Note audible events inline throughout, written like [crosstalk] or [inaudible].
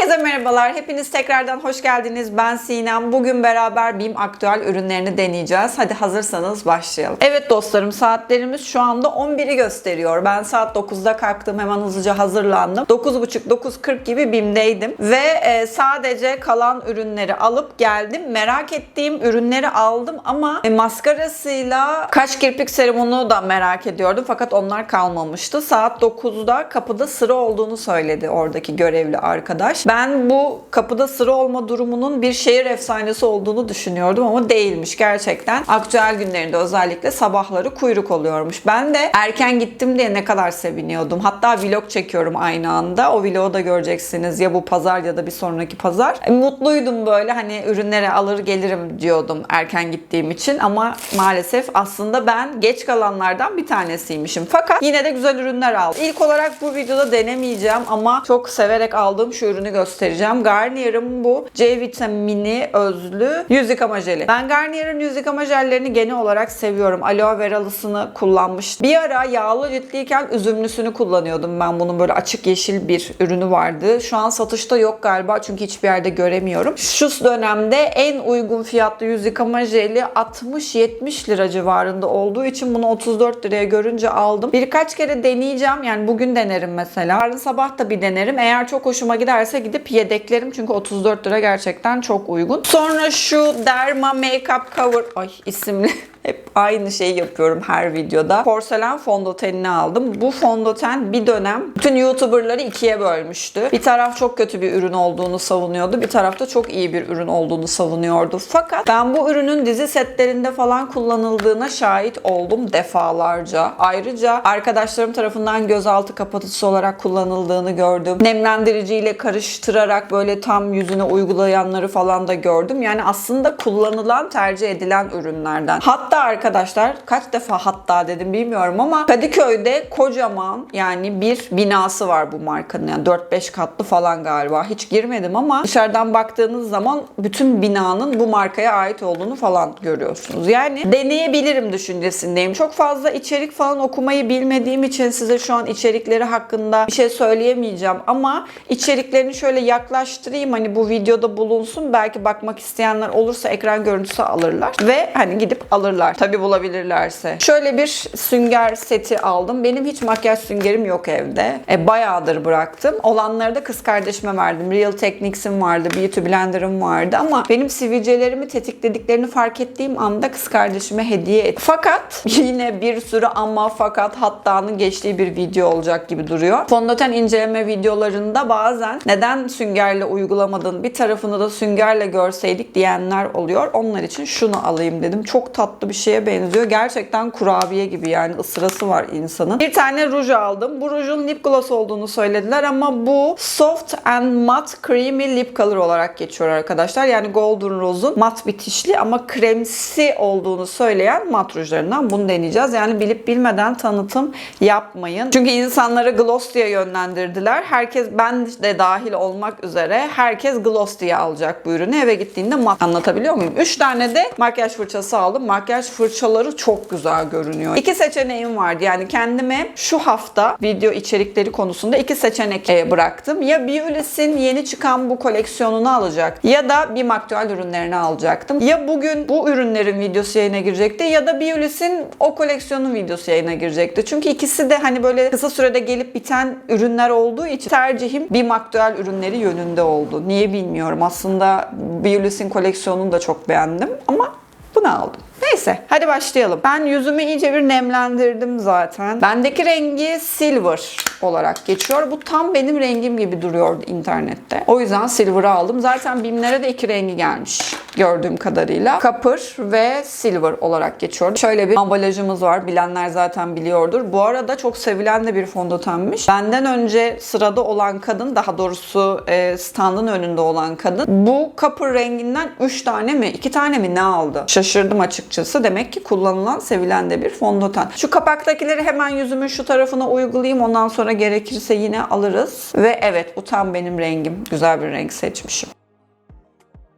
Herkese merhabalar. Hepiniz tekrardan hoş geldiniz. Ben Sinem. Bugün beraber BİM aktüel ürünlerini deneyeceğiz. Hadi hazırsanız başlayalım. Evet dostlarım saatlerimiz şu anda 11'i gösteriyor. Ben saat 9'da kalktım. Hemen hızlıca hazırlandım. 9.30-9.40 gibi BİM'deydim. Ve e, sadece kalan ürünleri alıp geldim. Merak ettiğim ürünleri aldım ama e, maskarasıyla kaş kirpik serumunu da merak ediyordum. Fakat onlar kalmamıştı. Saat 9'da kapıda sıra olduğunu söyledi oradaki görevli arkadaş. Ben bu kapıda sıra olma durumunun bir şehir efsanesi olduğunu düşünüyordum ama değilmiş gerçekten. Aktüel günlerinde özellikle sabahları kuyruk oluyormuş. Ben de erken gittim diye ne kadar seviniyordum. Hatta vlog çekiyorum aynı anda. O vlogu da göreceksiniz ya bu pazar ya da bir sonraki pazar. E, Mutluydum böyle hani ürünleri alır gelirim diyordum erken gittiğim için ama maalesef aslında ben geç kalanlardan bir tanesiymişim. Fakat yine de güzel ürünler aldım. İlk olarak bu videoda denemeyeceğim ama çok severek aldığım şu ürünü göstereceğim. Garnier'ın bu C vitamini özlü yüz yıkama jeli. Ben Garnier'ın yüz yıkama jellerini genel olarak seviyorum. Aloe veralısını kullanmış. Bir ara yağlı ciltliyken üzümlüsünü kullanıyordum ben. Bunun böyle açık yeşil bir ürünü vardı. Şu an satışta yok galiba çünkü hiçbir yerde göremiyorum. Şu dönemde en uygun fiyatlı yüz yıkama jeli 60-70 lira civarında olduğu için bunu 34 liraya görünce aldım. Birkaç kere deneyeceğim. Yani bugün denerim mesela. Yarın sabah da bir denerim. Eğer çok hoşuma giderse gidip yedeklerim. Çünkü 34 lira gerçekten çok uygun. Sonra şu Derma Makeup Cover ay isimli [laughs] hep aynı şeyi yapıyorum her videoda. Porselen fondötenini aldım. Bu fondöten bir dönem bütün YouTuber'ları ikiye bölmüştü. Bir taraf çok kötü bir ürün olduğunu savunuyordu. Bir tarafta çok iyi bir ürün olduğunu savunuyordu. Fakat ben bu ürünün dizi setlerinde falan kullanıldığına şahit oldum defalarca. Ayrıca arkadaşlarım tarafından gözaltı kapatıcısı olarak kullanıldığını gördüm. Nemlendiriciyle karıştırarak böyle tam yüzüne uygulayanları falan da gördüm. Yani aslında kullanılan, tercih edilen ürünlerden. Hatta arkadaşlar kaç defa hatta dedim bilmiyorum ama Kadıköy'de kocaman yani bir binası var bu markanın. Yani 4-5 katlı falan galiba. Hiç girmedim ama dışarıdan baktığınız zaman bütün binanın bu markaya ait olduğunu falan görüyorsunuz. Yani deneyebilirim düşüncesindeyim. Çok fazla içerik falan okumayı bilmediğim için size şu an içerikleri hakkında bir şey söyleyemeyeceğim ama içeriklerini şöyle yaklaştırayım hani bu videoda bulunsun. Belki bakmak isteyenler olursa ekran görüntüsü alırlar ve hani gidip alırlar. Tabi bulabilirlerse. Şöyle bir sünger seti aldım. Benim hiç makyaj süngerim yok evde. E, bayağıdır bıraktım. Olanları da kız kardeşime verdim. Real Techniques'im vardı, Beauty Blender'ım vardı ama benim sivilcelerimi tetiklediklerini fark ettiğim anda kız kardeşime hediye ettim. Fakat [laughs] yine bir sürü ama fakat hattanın geçtiği bir video olacak gibi duruyor. Fondöten inceleme videolarında bazen neden süngerle uygulamadın bir tarafını da süngerle görseydik diyenler oluyor. Onlar için şunu alayım dedim. Çok tatlı bir şeye benziyor. Gerçekten kurabiye gibi yani ısırası var insanın. Bir tane ruj aldım. Bu rujun lip gloss olduğunu söylediler ama bu soft and matte creamy lip color olarak geçiyor arkadaşlar. Yani Golden Rose'un mat bitişli ama kremsi olduğunu söyleyen mat rujlarından bunu deneyeceğiz. Yani bilip bilmeden tanıtım yapmayın. Çünkü insanları gloss diye yönlendirdiler. Herkes ben de dahil olmak üzere herkes gloss diye alacak bu ürünü. Eve gittiğinde mat anlatabiliyor muyum? 3 tane de makyaj fırçası aldım. Makyaj fırçaları çok güzel görünüyor. İki seçeneğim vardı. Yani kendime şu hafta video içerikleri konusunda iki seçenek e, bıraktım. Ya Biolis'in yeni çıkan bu koleksiyonunu alacak ya da bir aktüel ürünlerini alacaktım. Ya bugün bu ürünlerin videosu yayına girecekti ya da Biolis'in o koleksiyonun videosu yayına girecekti. Çünkü ikisi de hani böyle kısa sürede gelip biten ürünler olduğu için tercihim bir aktüel ürünleri yönünde oldu. Niye bilmiyorum. Aslında Biolis'in koleksiyonunu da çok beğendim ama bunu aldım. Neyse hadi başlayalım. Ben yüzümü iyice bir nemlendirdim zaten. Bendeki rengi silver olarak geçiyor. Bu tam benim rengim gibi duruyordu internette. O yüzden silver'ı aldım. Zaten BİM'lere de iki rengi gelmiş gördüğüm kadarıyla. Copper ve silver olarak geçiyor. Şöyle bir ambalajımız var. Bilenler zaten biliyordur. Bu arada çok sevilen de bir fondötenmiş. Benden önce sırada olan kadın, daha doğrusu e, standın önünde olan kadın bu copper renginden 3 tane mi, 2 tane mi ne aldı? Şaşırdım açıkçası. Demek ki kullanılan, sevilen de bir fondöten. Şu kapaktakileri hemen yüzümün şu tarafına uygulayayım. Ondan sonra gerekirse yine alırız. Ve evet bu tam benim rengim. Güzel bir renk seçmişim.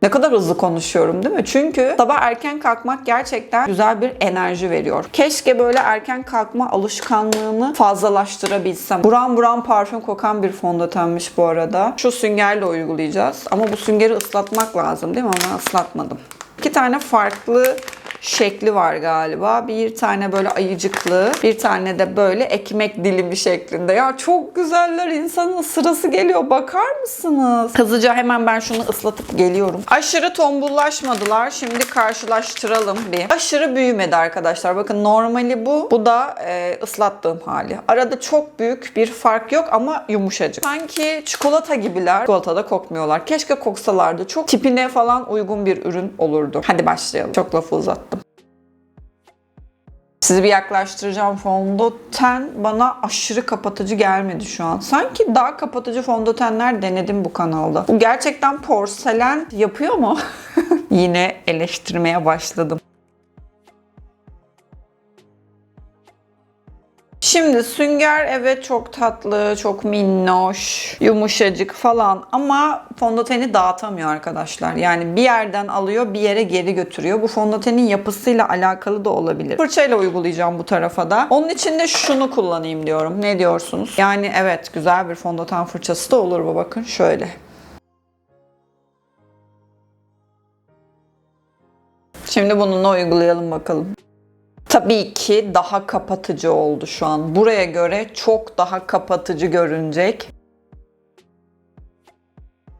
Ne kadar hızlı konuşuyorum değil mi? Çünkü sabah erken kalkmak gerçekten güzel bir enerji veriyor. Keşke böyle erken kalkma alışkanlığını fazlalaştırabilsem. Buram buram parfüm kokan bir fondötenmiş bu arada. Şu süngerle uygulayacağız. Ama bu süngeri ıslatmak lazım değil mi? Ama ıslatmadım. İki tane farklı şekli var galiba. Bir tane böyle ayıcıklı, bir tane de böyle ekmek dilimi şeklinde. Ya çok güzeller. İnsanın sırası geliyor. Bakar mısınız? Hızlıca hemen ben şunu ıslatıp geliyorum. Aşırı tombullaşmadılar. Şimdi karşılaştıralım bir. Aşırı büyümedi arkadaşlar. Bakın normali bu. Bu da e, ıslattığım hali. Arada çok büyük bir fark yok ama yumuşacık. Sanki çikolata gibiler. Çikolatada kokmuyorlar. Keşke koksalardı. Çok tipine falan uygun bir ürün olurdu. Hadi başlayalım. Çok lafı uzattım. Sizi bir yaklaştıracağım fondöten bana aşırı kapatıcı gelmedi şu an. Sanki daha kapatıcı fondötenler denedim bu kanalda. Bu gerçekten porselen yapıyor mu? [laughs] Yine eleştirmeye başladım. Şimdi sünger evet çok tatlı, çok minnoş, yumuşacık falan ama fondöteni dağıtamıyor arkadaşlar. Yani bir yerden alıyor bir yere geri götürüyor. Bu fondötenin yapısıyla alakalı da olabilir. Fırçayla uygulayacağım bu tarafa da. Onun için de şunu kullanayım diyorum. Ne diyorsunuz? Yani evet güzel bir fondöten fırçası da olur bu bakın şöyle. Şimdi bununla uygulayalım bakalım. Tabii ki daha kapatıcı oldu şu an. Buraya göre çok daha kapatıcı görünecek.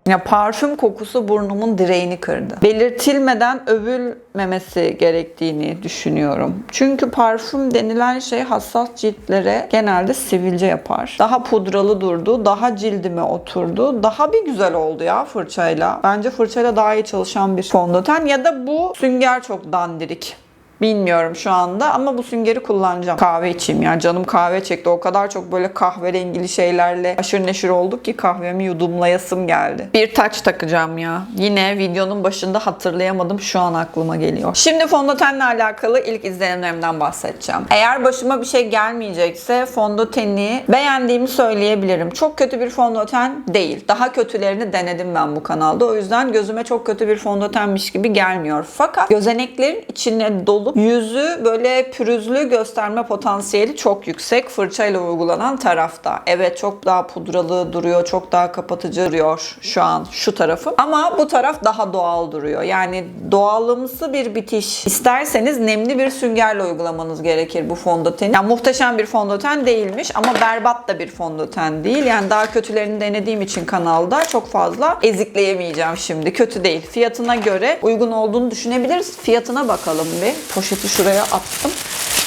Ya parfüm kokusu burnumun direğini kırdı. Belirtilmeden övülmemesi gerektiğini düşünüyorum. Çünkü parfüm denilen şey hassas ciltlere genelde sivilce yapar. Daha pudralı durdu, daha cildime oturdu. Daha bir güzel oldu ya fırçayla. Bence fırçayla daha iyi çalışan bir fondöten ya da bu sünger çok dandirik. Bilmiyorum şu anda ama bu süngeri kullanacağım. Kahve içeyim ya. Canım kahve çekti. O kadar çok böyle kahverengili şeylerle aşırı neşir olduk ki kahvemi yudumlayasım geldi. Bir taç takacağım ya. Yine videonun başında hatırlayamadım. Şu an aklıma geliyor. Şimdi fondötenle alakalı ilk izlenimlerimden bahsedeceğim. Eğer başıma bir şey gelmeyecekse fondöteni beğendiğimi söyleyebilirim. Çok kötü bir fondöten değil. Daha kötülerini denedim ben bu kanalda. O yüzden gözüme çok kötü bir fondötenmiş gibi gelmiyor. Fakat gözeneklerin içine dolu yüzü böyle pürüzlü gösterme potansiyeli çok yüksek fırçayla uygulanan tarafta. Evet çok daha pudralı duruyor, çok daha kapatıcı duruyor şu an şu tarafı. Ama bu taraf daha doğal duruyor. Yani doğalımsı bir bitiş. İsterseniz nemli bir süngerle uygulamanız gerekir bu fondöteni. Yani muhteşem bir fondöten değilmiş ama berbat da bir fondöten değil. Yani daha kötülerini denediğim için kanalda çok fazla ezikleyemeyeceğim şimdi. Kötü değil. Fiyatına göre uygun olduğunu düşünebiliriz. Fiyatına bakalım bir poşeti şuraya attım.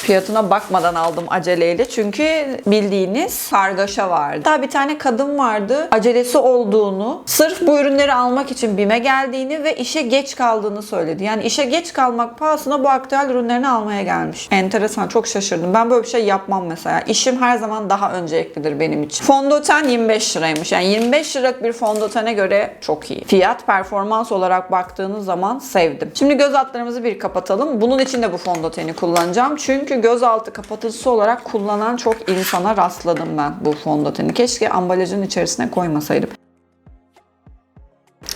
Fiyatına bakmadan aldım aceleyle. Çünkü bildiğiniz kargaşa vardı. Daha bir tane kadın vardı. Acelesi olduğunu, sırf bu ürünleri almak için BİM'e geldiğini ve işe geç kaldığını söyledi. Yani işe geç kalmak pahasına bu aktüel ürünlerini almaya gelmiş. Enteresan, çok şaşırdım. Ben böyle bir şey yapmam mesela. İşim her zaman daha önceliklidir benim için. Fondöten 25 liraymış. Yani 25 liralık bir fondötene göre çok iyi. Fiyat performans olarak baktığınız zaman sevdim. Şimdi göz altlarımızı bir kapatalım. Bunun için de bu fondöteni kullanacağım. Çünkü gözaltı kapatıcısı olarak kullanan çok insana rastladım ben bu fondöteni. Keşke ambalajın içerisine koymasaydım.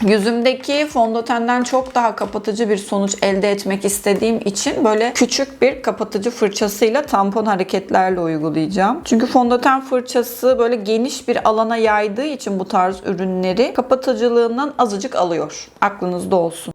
Yüzümdeki fondötenden çok daha kapatıcı bir sonuç elde etmek istediğim için böyle küçük bir kapatıcı fırçasıyla tampon hareketlerle uygulayacağım. Çünkü fondöten fırçası böyle geniş bir alana yaydığı için bu tarz ürünleri kapatıcılığından azıcık alıyor. Aklınızda olsun.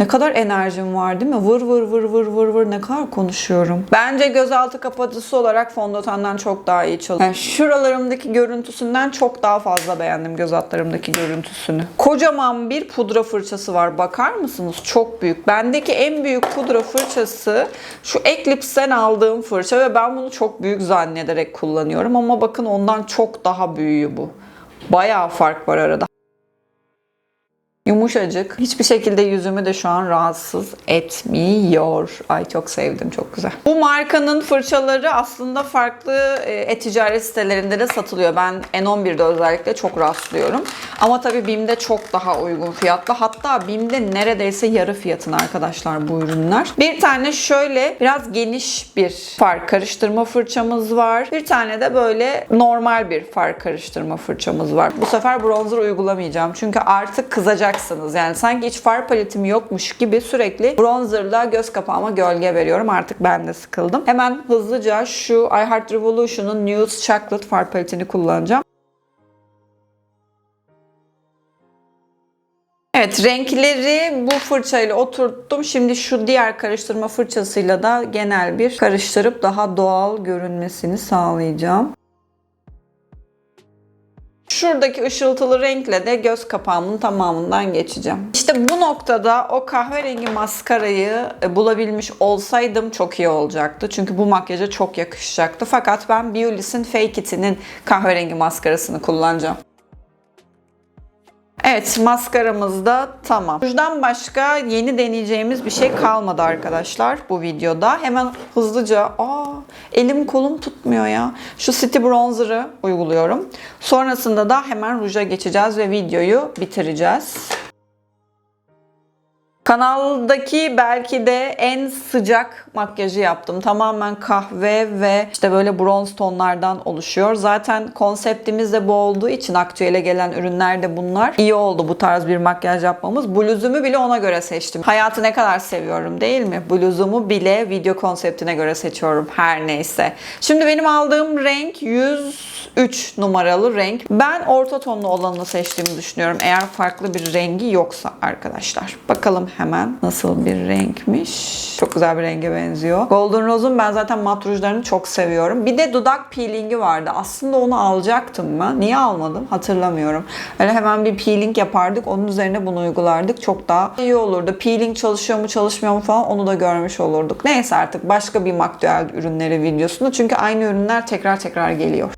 Ne kadar enerjim var değil mi? Vır vır vır vır vır vır ne kadar konuşuyorum. Bence gözaltı kapatıcısı olarak fondötenden çok daha iyi çalışıyor. Yani şuralarımdaki görüntüsünden çok daha fazla beğendim göz altlarımdaki görüntüsünü. Kocaman bir pudra fırçası var. Bakar mısınız? Çok büyük. Bendeki en büyük pudra fırçası şu Eclipse'den aldığım fırça ve ben bunu çok büyük zannederek kullanıyorum ama bakın ondan çok daha büyüğü bu. Bayağı fark var arada. Yumuşacık. Hiçbir şekilde yüzümü de şu an rahatsız etmiyor. Ay çok sevdim. Çok güzel. Bu markanın fırçaları aslında farklı e, e-ticaret sitelerinde de satılıyor. Ben N11'de özellikle çok rastlıyorum. Ama tabii BİM'de çok daha uygun fiyatlı. Hatta BİM'de neredeyse yarı fiyatına arkadaşlar bu ürünler. Bir tane şöyle biraz geniş bir far karıştırma fırçamız var. Bir tane de böyle normal bir far karıştırma fırçamız var. Bu sefer bronzer uygulamayacağım. Çünkü artık kızacaksınız bakarsınız yani sanki hiç far paletim yokmuş gibi sürekli bronzerla göz kapağıma gölge veriyorum. Artık ben de sıkıldım. Hemen hızlıca şu I Heart Revolution'un Nude Chocolate far paletini kullanacağım. Evet renkleri bu fırçayla oturttum. Şimdi şu diğer karıştırma fırçasıyla da genel bir karıştırıp daha doğal görünmesini sağlayacağım. Şuradaki ışıltılı renkle de göz kapağımın tamamından geçeceğim. İşte bu noktada o kahverengi maskarayı e, bulabilmiş olsaydım çok iyi olacaktı. Çünkü bu makyaja çok yakışacaktı. Fakat ben Beulis'in Fake It'inin kahverengi maskarasını kullanacağım. Evet maskaramız da tamam. Rujdan başka yeni deneyeceğimiz bir şey kalmadı arkadaşlar bu videoda. Hemen hızlıca aa elim kolum tutmuyor ya. Şu City Bronzer'ı uyguluyorum. Sonrasında da hemen ruja geçeceğiz ve videoyu bitireceğiz. Kanaldaki belki de en sıcak makyajı yaptım. Tamamen kahve ve işte böyle bronz tonlardan oluşuyor. Zaten konseptimiz de bu olduğu için aktüele gelen ürünler de bunlar. İyi oldu bu tarz bir makyaj yapmamız. Bluzumu bile ona göre seçtim. Hayatı ne kadar seviyorum değil mi? Bluzumu bile video konseptine göre seçiyorum her neyse. Şimdi benim aldığım renk 103 numaralı renk. Ben orta tonlu olanını seçtiğimi düşünüyorum. Eğer farklı bir rengi yoksa arkadaşlar. Bakalım hemen nasıl bir renkmiş. Çok güzel bir renge benziyor. Golden Rose'un ben zaten mat rujlarını çok seviyorum. Bir de dudak peelingi vardı. Aslında onu alacaktım mı? Niye almadım? Hatırlamıyorum. Öyle hemen bir peeling yapardık. Onun üzerine bunu uygulardık. Çok daha iyi olurdu. Peeling çalışıyor mu çalışmıyor mu falan onu da görmüş olurduk. Neyse artık başka bir makyaj ürünleri videosunda. Çünkü aynı ürünler tekrar tekrar geliyor.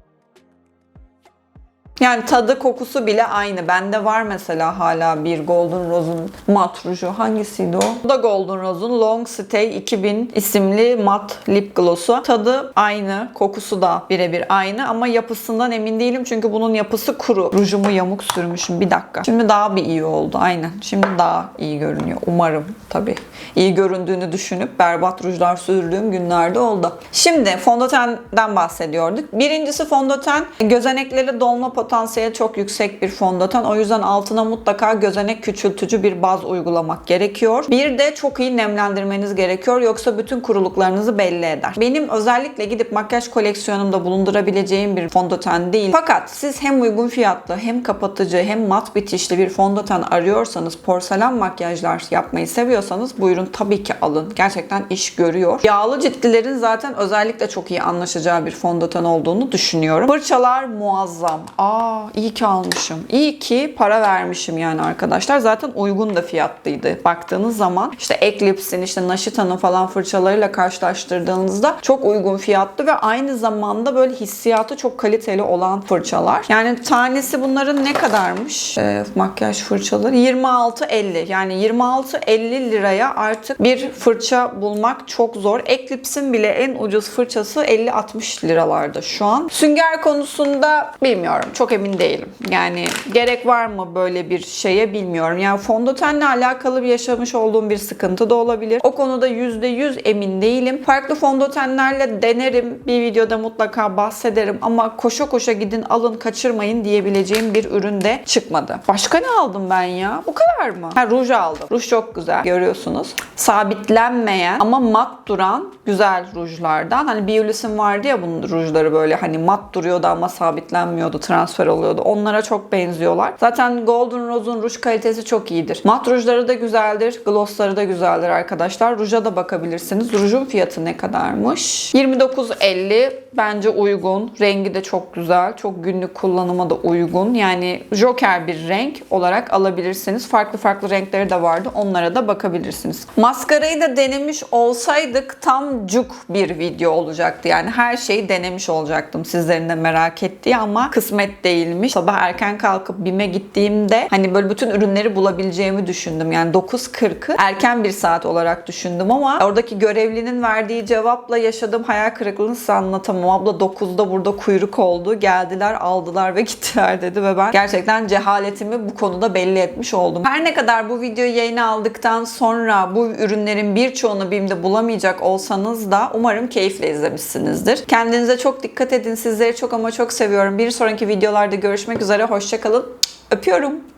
Yani tadı kokusu bile aynı. Bende var mesela hala bir Golden Rose'un mat ruju. Hangisiydi o? Bu da Golden Rose'un Long Stay 2000 isimli mat lip gloss'u. Tadı aynı. Kokusu da birebir aynı ama yapısından emin değilim. Çünkü bunun yapısı kuru. Rujumu yamuk sürmüşüm. Bir dakika. Şimdi daha bir iyi oldu. Aynen. Şimdi daha iyi görünüyor. Umarım tabii. İyi göründüğünü düşünüp berbat rujlar sürdüğüm günlerde oldu. Şimdi fondötenden bahsediyorduk. Birincisi fondöten gözenekleri dolma potansiyeli çok yüksek bir fondöten. O yüzden altına mutlaka gözenek küçültücü bir baz uygulamak gerekiyor. Bir de çok iyi nemlendirmeniz gerekiyor. Yoksa bütün kuruluklarınızı belli eder. Benim özellikle gidip makyaj koleksiyonumda bulundurabileceğim bir fondöten değil. Fakat siz hem uygun fiyatlı hem kapatıcı hem mat bitişli bir fondöten arıyorsanız porselen makyajlar yapmayı seviyorsanız bu tabii ki alın. Gerçekten iş görüyor. Yağlı ciltlilerin zaten özellikle çok iyi anlaşacağı bir fondöten olduğunu düşünüyorum. Fırçalar muazzam. Aa iyi ki almışım. İyi ki para vermişim yani arkadaşlar. Zaten uygun da fiyatlıydı. Baktığınız zaman işte Eclipse'in işte Nashita'nın falan fırçalarıyla karşılaştırdığınızda çok uygun fiyatlı ve aynı zamanda böyle hissiyatı çok kaliteli olan fırçalar. Yani tanesi bunların ne kadarmış? Ee, makyaj fırçaları 26.50. Yani 26.50 liraya artık bir fırça bulmak çok zor. Eclipse'in bile en ucuz fırçası 50-60 liralarda şu an. Sünger konusunda bilmiyorum. Çok emin değilim. Yani gerek var mı böyle bir şeye bilmiyorum. Yani fondötenle alakalı bir yaşamış olduğum bir sıkıntı da olabilir. O konuda %100 emin değilim. Farklı fondötenlerle denerim. Bir videoda mutlaka bahsederim ama koşa koşa gidin alın kaçırmayın diyebileceğim bir ürün de çıkmadı. Başka ne aldım ben ya? Bu kadar mı? Ha ruj aldım. Ruj çok güzel. Görüyorsunuz. Sabitlenmeyen ama mat duran güzel rujlardan. Hani Beulis'in vardı ya bunun rujları böyle hani mat duruyordu ama sabitlenmiyordu. Transfer oluyordu. Onlara çok benziyorlar. Zaten Golden Rose'un ruj kalitesi çok iyidir. Mat rujları da güzeldir. Glossları da güzeldir arkadaşlar. Ruja da bakabilirsiniz. Rujun fiyatı ne kadarmış? 29.50 bence uygun. Rengi de çok güzel. Çok günlük kullanıma da uygun. Yani joker bir renk olarak alabilirsiniz. Farklı farklı renkleri de vardı. Onlara da bakabilirsiniz. Maskarayı da denemiş olsaydık tam cuk bir video olacaktı. Yani her şeyi denemiş olacaktım sizlerin de merak ettiği ama kısmet değilmiş. Sabah erken kalkıp BİM'e gittiğimde hani böyle bütün ürünleri bulabileceğimi düşündüm. Yani 9.40'ı erken bir saat olarak düşündüm ama oradaki görevlinin verdiği cevapla yaşadığım hayal kırıklığını size anlatamam. Abla 9'da burada kuyruk oldu. Geldiler, aldılar ve [laughs] gittiler dedi ve ben gerçekten cehaletimi bu konuda belli etmiş oldum. Her ne kadar bu videoyu yayına aldıktan sonra bu ürünlerin birçoğunu BİM'de bulamayacak olsanız da umarım keyifle izlemişsinizdir. Kendinize çok dikkat edin. Sizleri çok ama çok seviyorum. Bir sonraki videolarda görüşmek üzere. Hoşçakalın. Öpüyorum.